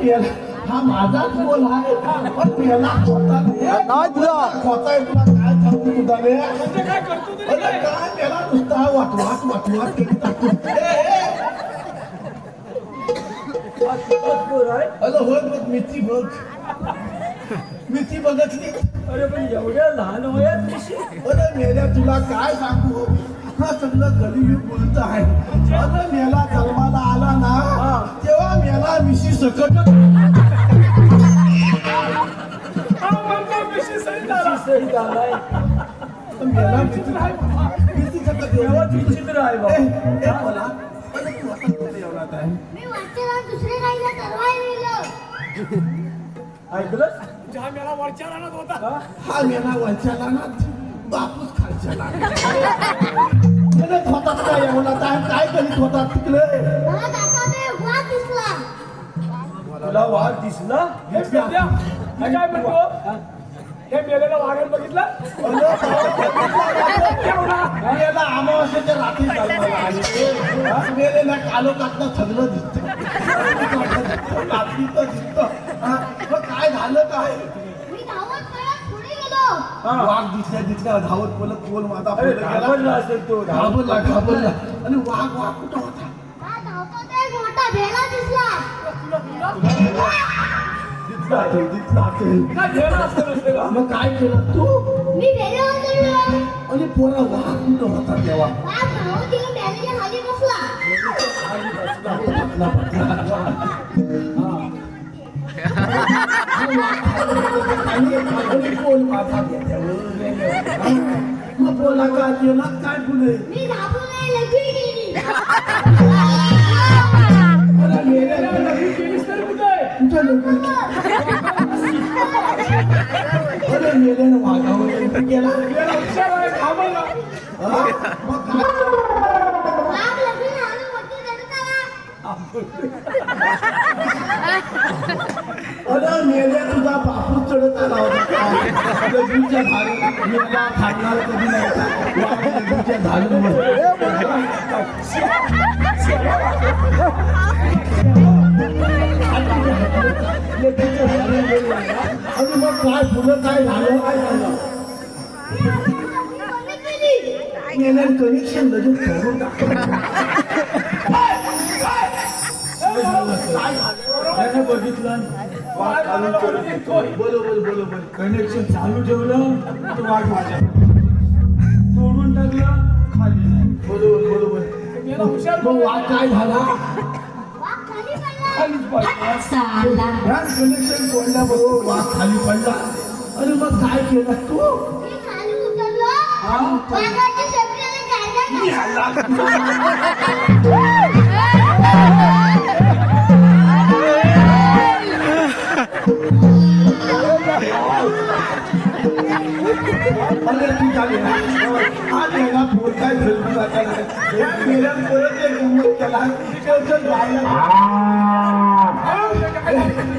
मेला हा माझाच बोल आहे पण मेला खोता नाव आहे तुझं? खोता आहे तुला काय सांगू तुझा रे? काय करतो तरी? अरे काय? नुसता वाटवाट वाटवाट केली. अरे होय बघ मिठी बघतली? अरे पण एवढ्या लहान वयात कशी? अरे मेल्या तुला काय सांगू? हा सगळं कलियुग बोलत आहे. अरे मेला जन्माला आला ना मेला मिशी सकट मेला विचित्र आहे ए, बाबा ए, बोला. अरे तू आता कुठे जेवणात आहे. मी वाचला दुसरे काहीला ठरवायला गेलो. ऐकलं ज्या मेला वरच्या रानात होता. हा? मेला वरच्याला ना बापूस खालच्याला म्हणत होतात काय जेवणात आहे काय करीत होतात तिकडे? तुला वाघ दिसला हे काय म्हणतो? हे. मेलेला वाघाला बघितलं? अमावस्याच्या रात्री मेलेला कालोखातलं सगळं दिसतं. रात्री तर दिसतं. हा, मग काय झालं काय? मी धावत पळत पुढे गेलो. वाघ दिसल्या दिसल्या धावत बोलत बोल माझा अरे पुढे गेला. घाबरला असेल तो घाबरला घाबरला आणि वाघ वाघ कुठं होता? हा धावतो ते एक मग काय केलं तू? मी चढलो आणि पोरा वाघ कुठं होता तेव्हा? माझा. मग पोला काय केला काय पुढे आणि वरती चढत आला अरे मेल्या तुझा बापूस चढत आला होता. लग्नीच्या झाडी मेला खाणार कधी नाही. का? काय पुढं काय झालं काय झालं? कनेक्शन लगेच टाकलं बघितलं. बरोबर बरोबर कनेक्शन चालू ठेवलं तो वाघ माझ्या. तोडून टाकलं खाली. बरोबर बरोबर हुशार मग वाघ काय झाला? वाघ खाली पडला खालीच पाहिजे ह्या कनेक्शन वाघ खाली पडला. आणि मग काय केलं तू? मी खाली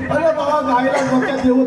अरे बाबा गायला डोक्यात देऊ